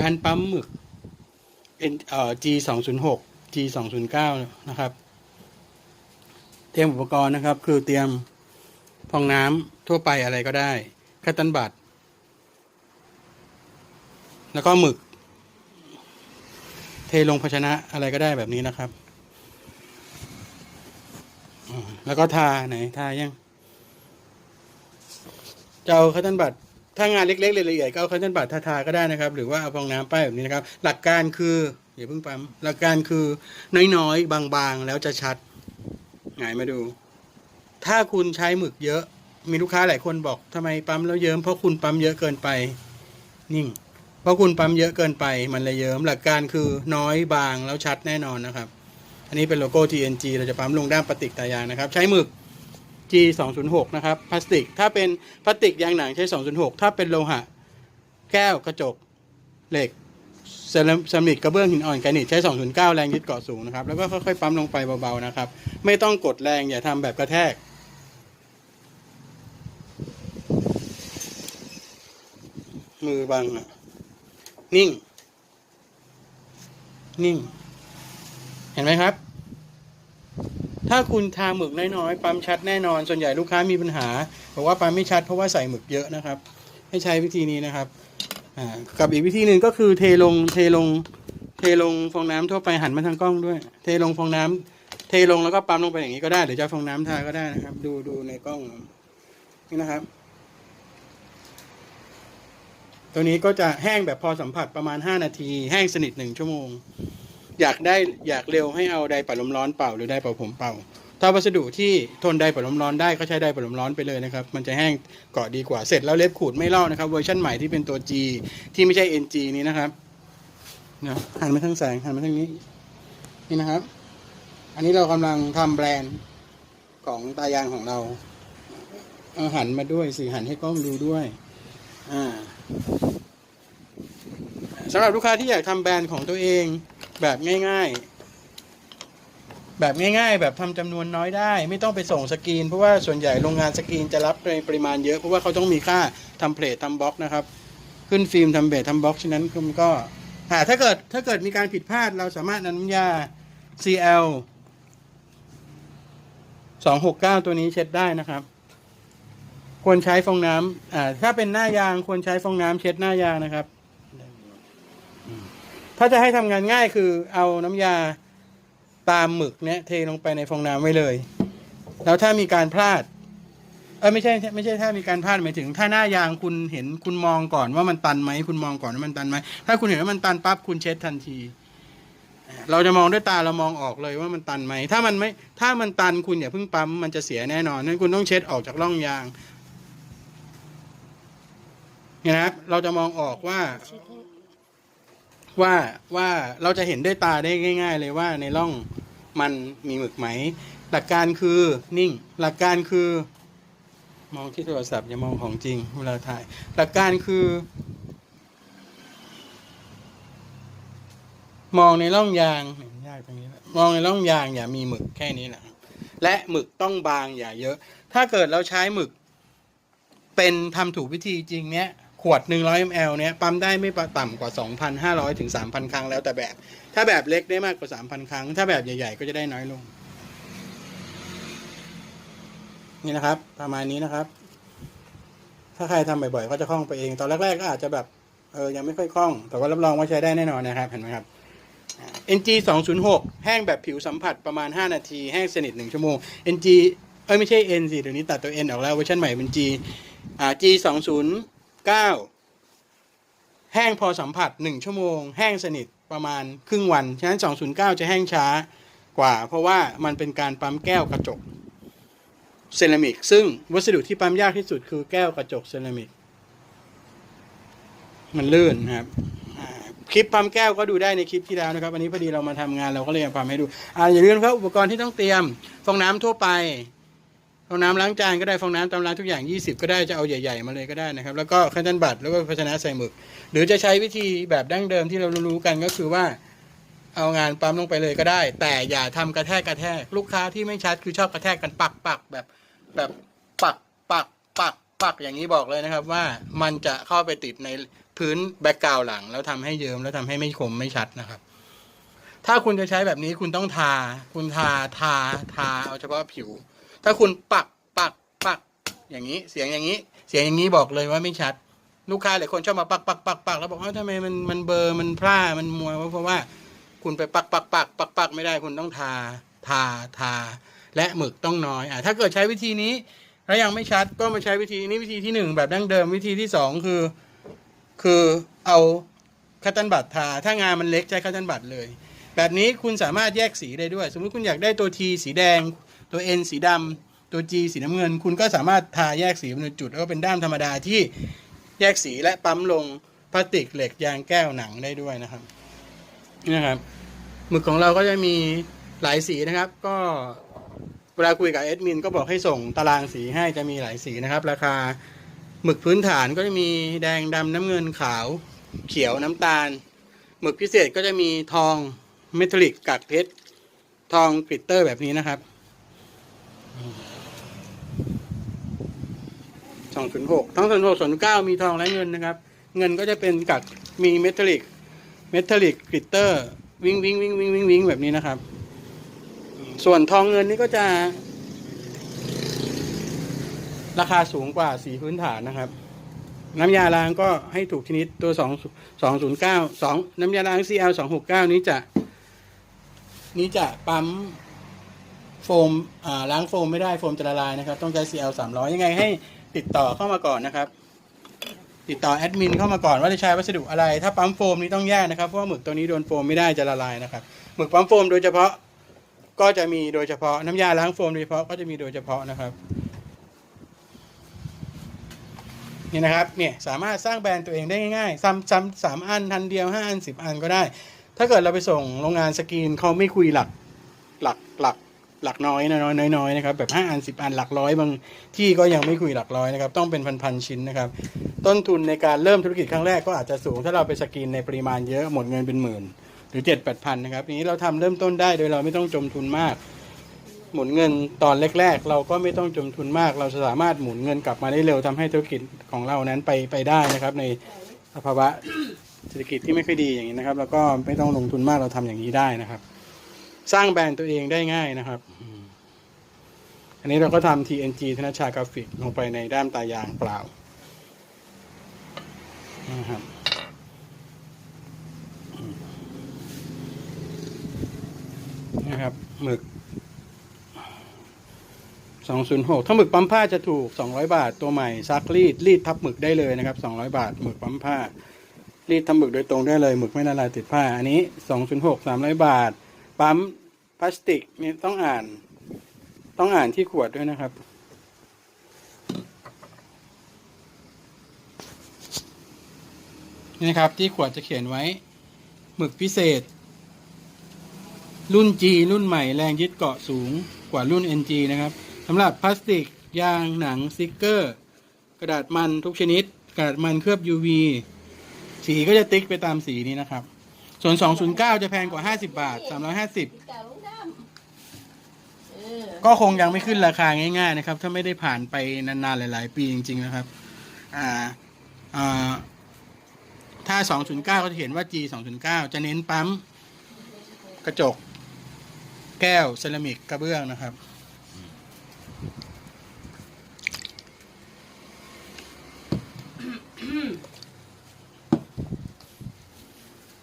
การปั๊มหมึก N เอ่อ G สองศูนย์หก G สองศูนย์เก้านะครับ เตรียมอุปกรณ์นะครับ คือเตรียมฟองน้ำทั่วไปอะไรก็ได้คัตตันบัตแล้วก็หมึก เทลงภาชนะอะไรก็ได้แบบนี้นะครับแล้วก็ทาไหนทายังจะเอาคัตตันบัต ถ้างานเล็กๆละเอียดๆก็เอาคัตเทนบัตทาๆก็ได้นะครับ หรือว่าเอาฟองน้ำป้ายแบบนี้นะครับ หลักการคืออย่าเพิ่งปั๊มหลักการคือน้อยๆ บางๆ แล้วจะชัดหงายมาดู ถ้าคุณใช้หมึกเยอะ มีลูกค้าหลายคนบอกทำไมปั๊มแล้วเยิ้มเพราะคุณปั๊มเยอะเกินไป นิ่ง เพราะคุณปั๊มเยอะเกินไปมันเลยเยิ้มหลักการคือน้อยบางแล้วชัดแน่นอนนะครับ อันนี้เป็นโลโก้ TNG เราจะปั๊มลงด้านปฏิกตายางนะครับ ใช้หมึก G 2 0 6นะครับพลาสติก ถ้าเป็นพลาสติกยางหนังใช้ 206 ถ้าเป็นโลหะ แก้วกระจกเหล็กเซรามิกกระเบื้องหินอ่อนแกรนิตใช้ 209 แรงยึดเกาะสูงนะครับ แล้วก็ค่อยๆปั๊มลงไปเบาๆนะครับ ไม่ต้องกดแรงอย่าทำแบบกระแทก มือบังอะนิ่ง นิ่ง เห็นไหมครับ ถ้าคุณทาหมึกน้อยๆ ปั๊มชัดแน่นอน ส่วนใหญ่ลูกค้ามีปัญหาบอกว่าปั๊มไม่ชัดเพราะว่าใส่หมึกเยอะนะครับ ให้ใช้วิธีนี้นะครับกับอีกวิธีหนึ่งก็คือเทลงเทลงเทลงฟองน้ำทั่วไปหันมาทางกล้องด้วย เทลงฟองน้ำเทลงแล้วก็ปั๊มลงไปอย่างนี้ก็ได้หรือจะฟองน้ำทาก็ได้นะครับ ดูดูในกล้องนี่นะครับ ตัวนี้ก็จะแห้งแบบพอสัมผัสประมาณ 5 นาที แห้งสนิท1ชั่วโมง อยากได้อยากเร็วให้เอาไดร์ปัดลมร้อนเป่าหรือไดร์เป่าผมเป่า ถ้าวัสดุที่ทนไดร์ปัดลมร้อนได้ก็ใช้ไดร์ปัดลมร้อนไปเลยนะครับ มันจะแห้งเกาะดีกว่าเสร็จแล้วเล็บขูดไม่เลอกนะครับเวอร์ชันใหม่ที่เป็นตัว G ที่ไม่ใช่ NG นี้นะครับเนะหันมาทางแสงหันมาทางนี้นี่นะครับ อันนี้เรากำลังทำแบรนด์ของตายางของเราเอาหันมาด้วยสิหันให้กล้องดูด้วย อ่าสำหรับลูกค้าที่อยากทำแบรนด์ของตัวเอง แบบง่าย ๆ แบบง่าย ๆ แบบทำจำนวนน้อยได้ ไม่ต้องไปส่งสกรีน เพราะว่าส่วนใหญ่โรงงานสกรีนจะรับในปริมาณเยอะเพราะว่าเขาต้องมีค่าทำเพลททำบล็อกนะครับ ขึ้นฟิล์มทำเบสทำบล็อกฉะนั้นคุณก็หาถ้าเกิดถ้าเกิดมีการผิดพลาดเราสามารถนำน้ำยา CL 269 ตัวนี้เช็ดได้นะครับ ควรใช้ฟองน้ำอ่าถ้าเป็นหน้ายางควรใช้ฟองน้ำเช็ดหน้ายางนะครับ ถ้าจะให้ทำงานง่ายคือเอาน้ำยาตามหมึกเนี้ยเทลงไปในฟองน้ำไว้เลย แล้วถ้ามีการพลาดเออไม่ใช่ไม่ใช่ถ้ามีการพลาดหมายถึง ถ้าหน้ายางคุณเห็นคุณมองก่อนว่ามันตันไหมคุณมองก่อนว่ามันตันไหมถ้าคุณเห็นว่ามันตันปั๊บคุณเช็ดทันที เราจะมองด้วยตาเรามองออกเลยว่ามันตันไหมถ้ามันไม่ถ้ามันตันคุณอย่าเพิ่งปั๊มมันจะเสียแน่นอนนั้นคุณต้องเช็ดออกจากร่องยางเนี่ยนะครับ เราจะมองออกว่า ว่าว่าเราจะเห็นด้วยตาได้ง่าย ๆ เลยว่าในร่องมันมีหมึกไหม หลักการคือนิ่ง หลักการคือ มองที่โทรศัพท์อย่ามองของจริงเวลาถ่าย หลักการคือ มองในร่องยางยากตรงนี้มองในร่องยางอย่ามีหมึกแค่นี้แหละและหมึกต้องบางอย่าเยอะ ถ้าเกิดเราใช้หมึก เป็นทำถูกวิธีจริงเนี้ย ขวด 100 ml เนี้ยปั๊มได้ไม่ต่ำกว่า 2,500 ถึง 3,000 ครั้งแล้วแต่แบบ ถ้าแบบเล็กได้มากกว่า 3,000 ครั้ง ถ้าแบบใหญ่ ๆ ก็จะได้น้อยลง นี่นะครับ ประมาณนี้นะครับ ถ้าใครทำบ่อยๆ ก็จะคล่องไปเอง ตอนแรก ๆ ก็อาจจะแบบ เออ ยังไม่ค่อยคล่อง แต่ว่ารับรองว่าใช้ได้แน่นอนนะครับ เห็นไหมครับ NG 206แห้งแบบผิวสัมผัสประมาณ 5 นาที แห้งสนิท 1 ชั่วโมง NG เอ้ยไม่ใช่ N สิเดี๋ยวนี้ตัดตัว N ออกแล้วเวอร์ชันใหม่เป็น G อ่า G 20 209 แห้งพอสัมผัส 1 ชั่วโมง แห้งสนิทประมาณครึ่งวัน ฉะนั้น 209 จะแห้งช้ากว่า เพราะว่ามันเป็นการปั๊มแก้วกระจกเซรามิก ซึ่งวัสดุที่ปั๊มยากที่สุดคือแก้วกระจกเซรามิก มันลื่นนะครับคลิปปั๊มแก้วก็ดูได้ในคลิปที่แล้วนะครับอันนี้พอดีเรามาทำงานเราก็เลยมาปั๊มให้ดูอ่าอย่าลืมครับอุปกรณ์ที่ต้องเตรียมฟองน้ำทั่วไป องน้ำล้างจานก็ได้ฟองน้ำตามร้านทุกอย่าง 20 ก็ได้จะเอาใหญ่ๆมาเลยก็ได้นะครับ แล้วก็คันตันบัตรแล้วก็ภาชนะใส่หมึก หรือจะใช้วิธีแบบดั้งเดิมที่เรารู้กันก็คือว่าเอางานปั๊มลงไปเลยก็ได้ แต่อย่าทำกระแทกกระแทก ลูกค้าที่ไม่ชัดคือชอบกระแทกกันปักปักแบบแบบปักปักปักปักอย่างนี้บอกเลยนะครับว่ามันจะเข้าไปติดในพื้นแบ็กกราวหลัง แล้วทำให้เยิ้มแล้วทำให้ไม่คมไม่ชัดนะครับ ถ้าคุณจะใช้แบบนี้คุณต้องทา คุณทาทาทาเอาเฉพาะผิว ถ้าคุณปักปักปักอย่างนี้เสียงอย่างนี้ เสียงอย่างนี้บอกเลยว่าไม่ชัด ลูกค้าหลายคนชอบมาปักปักปักปักแล้วบอกว่าทำไมมันมันเบอร์มันพร่ามันมัวเพราะว่าคุณไปปักปักปักปักปักไม่ได้คุณต้องทาทาทา และหมึกต้องน้อยอะถ้าเกิดใช้วิธีนี้แล้วยังไม่ชัดก็มาใช้วิธีนี้วิธีที่หนึ่งแบบดั้งเดิมวิธีที่สองคือ คือเอาคัตตันบัตทา ถ้างานมันเล็กใช้คัตตันบัตเลย แบบนี้คุณสามารถแยกสีได้ด้วย สมมุติคุณอยากได้ตัว T สีแดง ตัว N สีดำตัว G สีน้ำเงิน คุณก็สามารถทาแยกสีเป็นจุดแล้วก็เป็นด้ามธรรมดาที่แยกสีและปั๊มลงพลาสติกเหล็กยางแก้วหนังได้ด้วยนะครับนี่นะครับหมึกของเราก็จะมีหลายสีนะครับ ก็เวลาคุยกับเอดมินก็บอกให้ส่งตารางสีให้จะมีหลายสีนะครับ ราคาหมึกพื้นฐานก็จะมีแดงดำน้ำเงินขาว เขียวน้ำตาล หมึกพิเศษก็จะมีทองเมทัลลิกกากเพชรทองกริตเตอร์แบบนี้นะครับ สองศูนย์หกทั้งศูนย์หกศูนย์เก้ามีทองและเงินนะครับ เงินก็จะเป็นกักมีเมทัลลิก เมทัลลิกกริตเตอร์ วิงวิงวิงวิงวิงวิงแบบนี้นะครับ ส่วนทองเงินนี่ก็จะ ราคาสูงกว่าสีพื้นฐานนะครับ น้ำยาล้างก็ให้ถูกชนิดตัวสองสองศูนย์เก้าสองน้ำยาล้าง CL สองหกเก้านี้จะ นี้จะปั๊ม โฟมล้างโฟมไม่ได้โฟมจะละลายนะครับ ต้องใช้ CL สามร้อยยังไงให้ติดต่อเข้ามาก่อนนะครับ ติดต่อแอดมินเข้ามาก่อนว่าจะใช้วัสดุอะไร ถ้าปั๊มโฟมนี้ต้องแยกนะครับ เพราะว่าหมึกตัวนี้โดนโฟมไม่ได้จะละลายนะครับ หมึกปั๊มโฟมโดยเฉพาะก็จะมีโดยเฉพาะน้ำยาล้างโฟมโดยเฉพาะก็จะมีโดยเฉพาะนะครับนี่นะครับเนี่ยสามารถสร้างแบรนด์ตัวเองได้ง่ายๆซ้ำซ้ำสามอันทันเดียวห้าอันสิบอันก็ได้ ถ้าเกิดเราไปส่งโรงงานสกรีนเขาไม่คุยหลักหลักหลัก หลักน้อยนะน้อยน้อยนะครับแบบห้าอันสิบอันหลักร้อยบางที่ก็ยังไม่คุยหลักร้อยนะครับต้องเป็นพันๆชิ้นนะครับ ต้นทุนในการเริ่มธุรกิจครั้งแรกก็อาจจะสูง ถ้าเราไปสกรีนในปริมาณเยอะหมดเงินเป็นหมื่น หรือเจ็ดแปดพันนะครับนี้เราทำเริ่มต้นได้โดยเราไม่ต้องจมทุนมาก หมุนเงินตอนแรก ๆ เราก็ไม่ต้องจมทุนมาก เราสามารถหมุนเงินกลับมาได้เร็วทำให้ธุรกิจของเรานั้นไปไปได้นะครับในสภาวะเศรษฐกิจที่ไม่ค่อยดีอย่างนี้นะครับ แล้วก็ไม่ต้องลงทุนมากเราทำอย่างนี้ได้นะครับ สร้างแบรนด์ตัวเองได้ง่ายนะครับ อันนี้เราก็ทำ TNG ธนชากราฟิกลงไปในด้ามตายางเปล่านะครับนะครับหมึก 206 ถ้าหมึกปั๊มผ้าจะถูก 200 บาท ตัวใหม่ซักรีด รีดทับหมึกได้เลยนะครับ 200 บาท หมึกปั๊มผ้า รีดทำหมึกโดยตรงได้เลย หมึกไม่ละลายติดผ้า อันนี้ 206 300 บาท ปั๊มพลาสติกนี่ต้องอ่าน ต้องอ่านที่ขวดด้วยนะครับ นี่นะครับที่ขวดจะเขียนไว้ หมึกพิเศษ รุ่น G รุ่นใหม่แรงยึดเกาะสูงกว่ารุ่น NG นะครับสำหรับพลาสติกยางหนังสติกเกอร์ กระดาษมันทุกชนิด กระดาษมันเคลือบ UV สีก็จะติ๊กไปตามสีนี้นะครับ ส่วน 209 จะแพงกว่า 50 บาท 350 ก็คงยังไม่ขึ้นราคาง่ายๆนะครับ ถ้าไม่ได้ผ่านไปนานๆ หลาย ๆ ปีจริง ๆ นะครับ อ่าอ่าถ้า 209 ก็จะเห็นว่า G 209 จะเน้นปั๊ม กระจก แก้วเซรามิกกระเบื้องนะครับ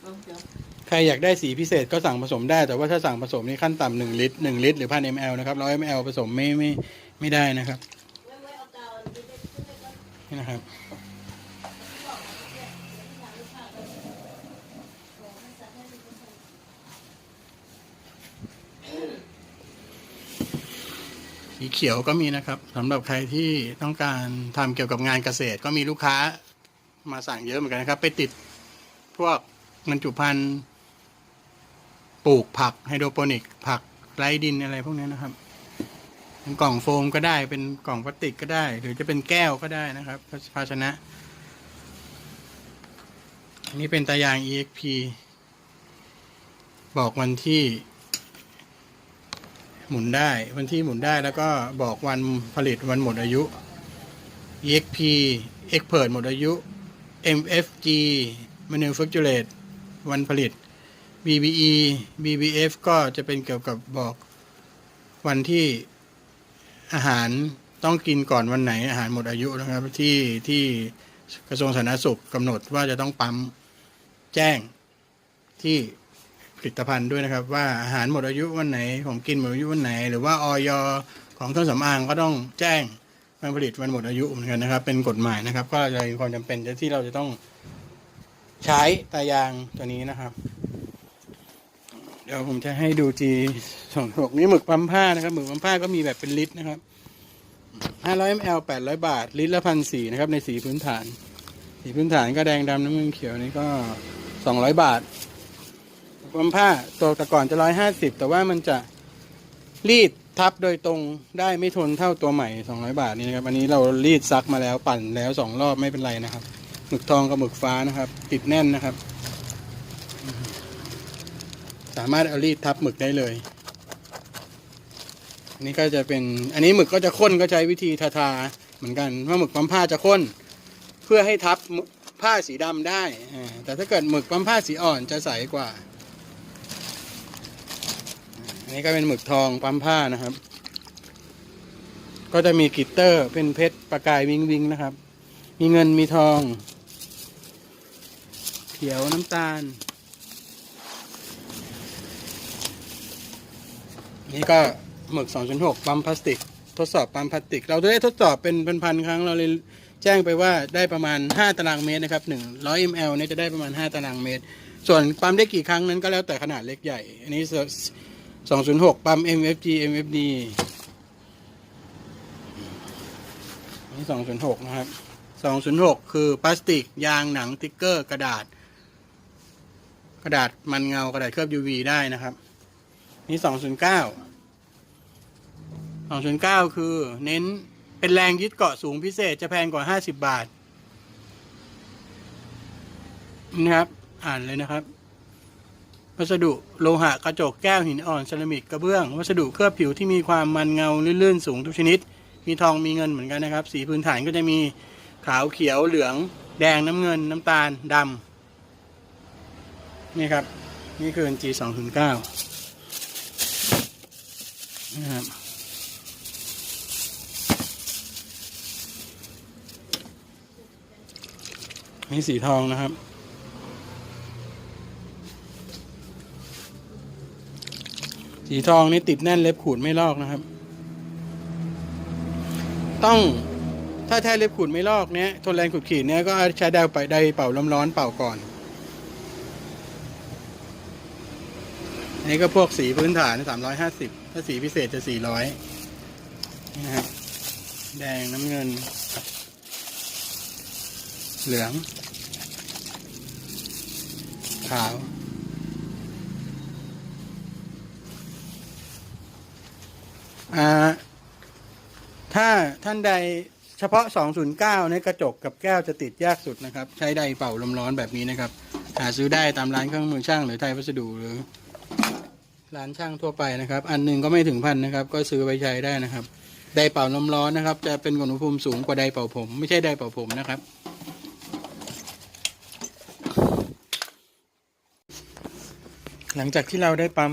เอาเดี๋ยว ใครอยากได้สีพิเศษก็สั่งผสมได้ แต่ว่าถ้าสั่งผสมนี่ขั้นต่ำหนึ่งลิตรหนึ่งลิตรหรือพันเอ็มแอลนะครับร้อยเอ็มแอลผสมไม่ไม่ไม่ได้นะครับนี่นะครับ สีเขียวก็มีนะครับสำหรับใครที่ต้องการทำเกี่ยวกับงานเกษตร ก็มีลูกค้ามาสั่งเยอะเหมือนกันนะครับ ไปติดพวกบรรจุภัณฑ์ ปลูกผักไฮโดรโปนิก ผักไร้ดินอะไรพวกนี้นะครับเป็นกล่องโฟมก็ได้เป็นกล่องพลาสติกก็ได้ หรือจะเป็นแก้วก็ได้นะครับภาภาชนะอันนี้เป็นตายาง EXP บอกวันที่ หมุนได้วันที่หมุนได้แล้วก็บอกวันผลิตวันหมดอายุ EXP Expert หมดอายุ MFG Manufactured วันผลิต BBE BBF ก็จะเป็นเกี่ยวกับบอกวันที่อาหารต้องกินก่อนวันไหนอาหารหมดอายุนะครับ ที่ที่กระทรวงสาธารณสุขกำหนดว่าจะต้องปั๊มแจ้งที่ผลิตภัณฑ์ด้วยนะครับ ว่าอาหารหมดอายุวันไหนของกินหมดอายุวันไหน หรือว่าออยของเครื่องสำอางก็ต้องแจ้งวันผลิตวันหมดอายุเหมือนกันนะครับ เป็นกฎหมายนะครับ ก็เลยมีความจำเป็นที่เราจะต้องใช้ตายางตัวนี้นะครับ เดี๋ยวผมจะให้ดูจีสองหกนี่หมึกปั๊มผ้านะครับหมึกปั๊มผ้าก็มีแบบเป็นลิตรนะครับห้าร้อยมลแปดร้อยบาท ลิตรละพันสี่นะครับ ในสีพื้นฐาน สีพื้นฐานก็แดงดำน้ำเงินเขียวนี่ก็สองร้อยบาทปั๊มผ้าตัวแต่ก่อนจะร้อยห้าสิบแต่ว่ามันจะรีดทับโดยตรงได้ไม่ทนเท่าตัวใหม่สองร้อยบาทนี่นะครับ อันนี้เรารีดซักมาแล้วปั่นแล้วสองรอบไม่เป็นไรนะครับหมึกทองกับหมึกฟ้านะครับ ติดแน่นนะครับ สามารถเอารีดทับหมึกได้เลยอันนี้ก็จะเป็นอันนี้หมึกก็จะข้นก็ใช้วิธีทาทาเหมือนกันว่าหมึกปั๊มผ้าจะข้น เพื่อให้ทับผ้าสีดำได้แต่ถ้าเกิดหมึกปั๊มผ้าสีอ่อนจะใสกว่าอันนี้ก็เป็นหมึกทองปั๊มผ้านะครับ ก็จะมีกิตเตอร์เป็นเพชรประกายวิงวิงนะครับ มีเงินมีทอง เขียวน้ำตาล นี่ก็หมึก 2.6 ปั๊มพลาสติก ทดสอบปั๊มพลาสติก เราได้ทดสอบเป็นพันๆครั้งเราเลยแจ้งไปว่าได้ประมาณ 5 ตารางเมตรนะครับ 100 ml เนี่ยจะได้ประมาณ 5 ตารางเมตร ส่วนปั๊มได้กี่ครั้งนั้นก็แล้วแต่ขนาดเล็กใหญ่ อันนี้ 206 ปั๊ม MFG MFD อันนี้206 นะครับ 206 คือพลาสติก ยางหนังติ๊กเกอร์ กระดาษ กระดาษมันเงากระดาษเคลือบ UV ได้นะครับ นี่สองศูนย์เก้าสองศูนย์เก้าคือ เน้นเป็นแรงยึดเกาะสูงพิเศษจะแพงกว่าห้าสิบบาทนะครับ อ่านเลยนะครับ วัสดุโลหะกระจกแก้วหินอ่อนเซรามิกกระเบื้อง วัสดุเคลือบผิวที่มีความมันเงาลื่นๆสูงทุกชนิด มีทองมีเงินเหมือนกันนะครับ สีพื้นฐานก็จะมีขาวเขียวเหลือง แดงน้ำเงินน้ำตาลดำนี่ครับ นี่คือ G 2 0 9 นะครับนี่สีทองนะครับ สีทองนี่ติดแน่นเล็บขูดไม่ลอกนะครับ ต้องถ้าใช้เล็บขูดไม่ลอกเนี้ยทนแรงขูดขีดเนี้ยก็ใช้ดร์ไปไดเป่าลมร้อนเป่าก่อน นนี้ก็พวกสีพื้นฐานสามร้อยห้าสิบถ้าสีพิเศษจะสี่ร้อยนะครับ แดงน้ำเงิน เหลือง ขาวอ่าถ้าท่านใดเฉพาะ 209 ในกระจกกับแก้วจะติดยากสุดนะครับ ใช้ไดเป่าลมร้อนแบบนี้นะครับ หาซื้อได้ตามร้านเครื่องมือช่างหรือไทยวัสดุหรือ ร้านช่างทั่วไปนะครับ อันหนึ่งก็ไม่ถึงพันนะครับ ก็ซื้อไปใช้ได้นะครับไดเป่าลมร้อนนะครับ จะเป็นอุณหภูมิสูงกว่าไดเป่าผม ไม่ใช่ไดเป่าผมนะครับ หลังจากที่เราได้ปั๊ม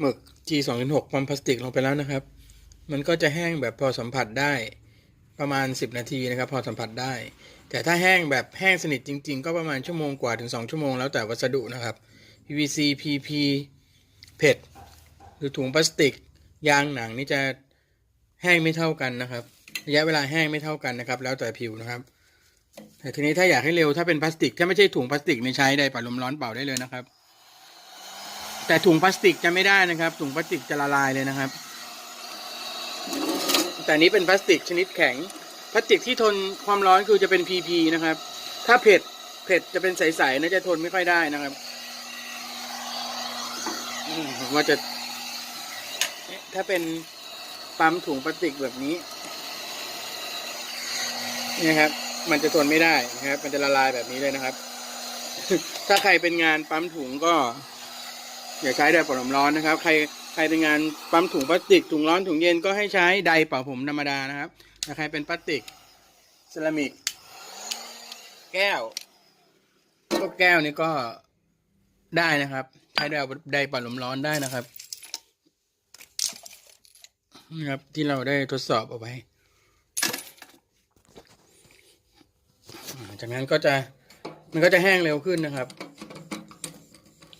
หมึก G 2 6ปั๊มพลาสติกลงไปแล้วนะครับ มันก็จะแห้งแบบพอสัมผัสได้ประมาณ 10 นาทีนะครับ พอสัมผัสได้ แต่ถ้าแห้งแบบแห้งสนิทจริง ๆ ก็ประมาณชั่วโมงกว่าถึง 2 ชั่วโมงแล้วแต่วัสดุนะครับ PVC PP เพชรหรือถุงพลาสติก ยางหนังนี่จะแห้งไม่เท่ากันนะครับ ระยะเวลาแห้งไม่เท่ากันนะครับ แล้วแต่ผิวนะครับ แต่ทีนี้ถ้าอยากให้เร็วถ้าเป็นพลาสติก ถ้าไม่ใช่ถุงพลาสติกไม่ใช้ได้ป่าลมร้อนเป่าได้เลยนะครับ แต่ถุงพลาสติกจะไม่ได้นะครับ ถุงพลาสติกจะละลายเลยนะครับ แต่นี้เป็นพลาสติกชนิดแข็ง พลาสติกที่ทนความร้อนคือจะเป็น PP นะครับ ถ้าเผ็ดเผ็ดจะเป็นใสๆน่าจะทนไม่ค่อยได้นะครับ ผมว่าจะ ถ้าเป็นปั๊มถุงพลาสติกแบบนี้นี่นะครับ มันจะทนไม่ได้นะครับ มันจะละลายแบบนี้เลยนะครับ ถ้าใครเป็นงานปั๊มถุงก็อย่าใช้ไดร์เป่าผมร้อนนะครับ ใครใครเป็นงานปั๊มถุงพลาสติกถุงร้อนถุงเย็นก็ให้ใช้ไดร์เป่าผมธรรมดานะครับถ้าใครเป็นพลาสติกเซรามิก แก้วพวกแก้วนี่ก็ได้นะครับ ใช้ไดร์ไดร์ปั่นลมร้อนได้นะครับนะครับที่เราได้ทดสอบเอาไว้จากนั้นก็จะมันก็จะแห้งเร็วขึ้นนะครับ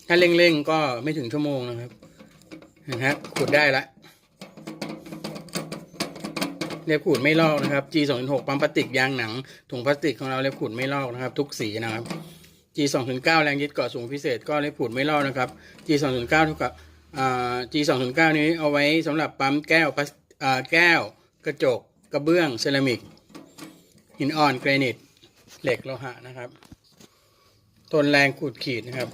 ถ้าเร่งๆก็ไม่ถึงชั่วโมงนะครับนะฮะขูดได้ละเล็บขูดไม่ลอกนะครับ G 2 6ปั๊มพลาสติกยางหนังถุงพลาสติกของเราเล็บขูดไม่ลอกนะครับ ทุกสีนะครับ G209 แรงยึดเกาะสูงพิเศษก็เลยผุดไม่ลอดนะครับ G209 เท่ากับอ่า G209 นี้เอาไว้สำหรับปั๊มแก้วพลาสอ่าแก้ว กระจก กระเบื้อง เซรามิก หินอ่อนเกรนิต เหล็กโลหะนะครับ ทนแรงขูดขีดนะครับ